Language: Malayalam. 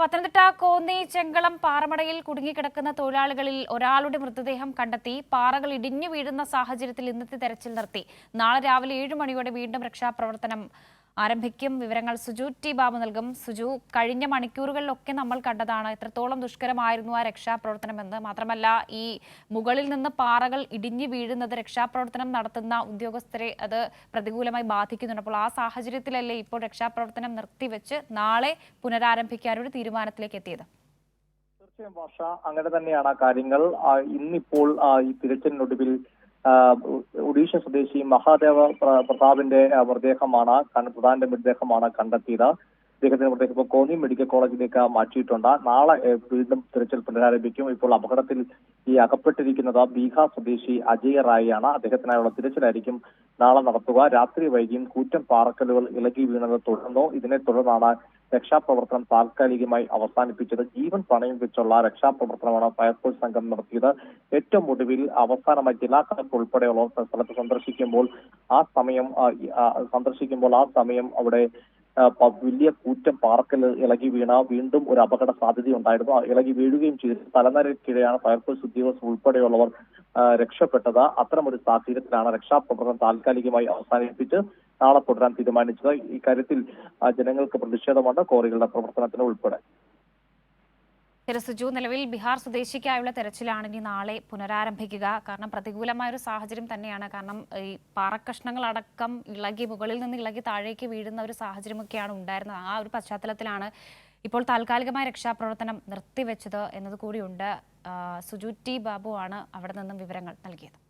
പത്തനംതിട്ട കോന്നി ചെങ്കളം പാറമടയിൽ കുടുങ്ങിക്കിടക്കുന്ന തൊഴിലാളികളിൽ ഒരാളുടെ മൃതദേഹം കണ്ടെത്തി പാറകൾ ഇടിഞ്ഞു വീഴുന്ന സാഹചര്യത്തിൽ ഇന്നത്തെ തെരച്ചിൽ നിർത്തി. നാളെ രാവിലെ ഏഴ് മണിയോടെ വീണ്ടും രക്ഷാപ്രവർത്തനം ആരംഭിക്കും വിവരങ്ങൾ സുജു ടി ബാബു നൽകും. സുജു കഴിഞ്ഞ മണിക്കൂറുകളിലൊക്കെ നമ്മൾ കണ്ടതാണ് എത്രത്തോളം ദുഷ്കരമായിരുന്നു ആ രക്ഷാപ്രവർത്തനമെന്ന്. മാത്രമല്ല ഈ മുകളിൽ നിന്ന് പാറകൾ ഇടിഞ്ഞു വീഴുന്നത് രക്ഷാപ്രവർത്തനം നടത്തുന്ന ഉദ്യോഗസ്ഥരെ അത് പ്രതികൂലമായി ബാധിക്കുന്നുണ്ട്. അപ്പോൾ ആ സാഹചര്യത്തിലല്ലേ ഇപ്പോൾ രക്ഷാപ്രവർത്തനം നിർത്തിവെച്ച് നാളെ പുനരാരംഭിക്കാനൊരു തീരുമാനത്തിലേക്ക് എത്തിയത്? തീർച്ചയായും അങ്ങനെ തന്നെയാണ് കാര്യങ്ങൾ. ഇന്നിപ്പോൾ ഈ തിരച്ചിലിനൊടുവിൽ ഒഡീഷ സ്വദേശി മഹാദേവ പ്രതാപിന്റെ മൃതദേഹമാണ് പ്രധാനന്റെ മൃതദേഹമാണ് കണ്ടെത്തിയത്. അദ്ദേഹത്തിന്റെ മൃതദേഹം ഇപ്പോൾ കോന്നി മെഡിക്കൽ കോളേജിലേക്ക് മാറ്റിയിട്ടുണ്ട്. നാളെ വീണ്ടും തിരച്ചിൽ പുനരാരംഭിക്കും. ഇപ്പോൾ അപകടത്തിൽ ഈ അകപ്പെട്ടിരിക്കുന്നത് ബീഹാർ സ്വദേശി അജയ് റായിയാണ്. അദ്ദേഹത്തിനായുള്ള തിരച്ചിലായിരിക്കും നാളെ നടത്തുക. രാത്രി വൈകിയും കൂറ്റം പാറക്കല്ലുകൾ ഇളകി വീണത് തുടർന്നു? ഇതിനെ തുടർന്നാണ് രക്ഷാപ്രവർത്തനം താൽക്കാലികമായി അവസാനിപ്പിച്ചത്. ജീവൻ പണയം വെച്ചുള്ള രക്ഷാപ്രവർത്തനമാണ് ഫയർഫോഴ്സ് സംഘം നടത്തിയത്. ഏറ്റവും ഒടുവിൽ അവസാനമായി ജില്ലാ കളക്ടർ ഉൾപ്പെടെയുള്ളവർ സ്ഥലത്ത് സന്ദർശിക്കുമ്പോൾ ആ സമയം സന്ദർശിക്കുമ്പോൾ ആ സമയം അവിടെ വലിയ കൂറ്റം പാർക്കിൽ ഇളകി വീണ വീണ്ടും ഒരു അപകട സാധ്യത ഉണ്ടായിരുന്നു ഇളകി വീഴുകയും ചെയ്തു. തലനരക്കിടെയാണ് ഫയർഫോഴ്സ് ഉദ്യോഗസ്ഥർ ഉൾപ്പെടെയുള്ളവർ രക്ഷപ്പെട്ടത്. അത്തരമൊരു സാഹചര്യത്തിലാണ് രക്ഷാപ്രവർത്തനം താൽക്കാലികമായി അവസാനിപ്പിച്ച് നാളെ തുടരാൻ തീരുമാനിച്ചത്. ഇക്കാര്യത്തിൽ ജനങ്ങൾക്ക് പ്രതിഷേധമുണ്ട്. കോറികളുടെ പ്രവർത്തനത്തിന് ഉൾപ്പെടെ. സുജു. നിലവിൽ ബീഹാർ സ്വദേശിക്കായുള്ള തെരച്ചിലാണ് ഇനി നാളെ പുനരാരംഭിക്കുക. കാരണം പ്രതികൂലമായ ഒരു സാഹചര്യം തന്നെയാണ്. കാരണം ഈ പാറക്കഷ്ണങ്ങളടക്കം ഇളകി മുകളിൽ നിന്ന് ഇളകി താഴേക്ക് വീഴുന്ന ഒരു സാഹചര്യമൊക്കെയാണ് ഉണ്ടായിരുന്നത്. ആ ഒരു പശ്ചാത്തലത്തിലാണ് ഇപ്പോൾ താൽക്കാലികമായ രക്ഷാപ്രവർത്തനം നിർത്തിവെച്ചത് എന്നത് കൂടിയുണ്ട് ആ, സുജു ടി ബാബു ആണ് അവിടെ നിന്നും വിവരങ്ങൾ നൽകിയത്.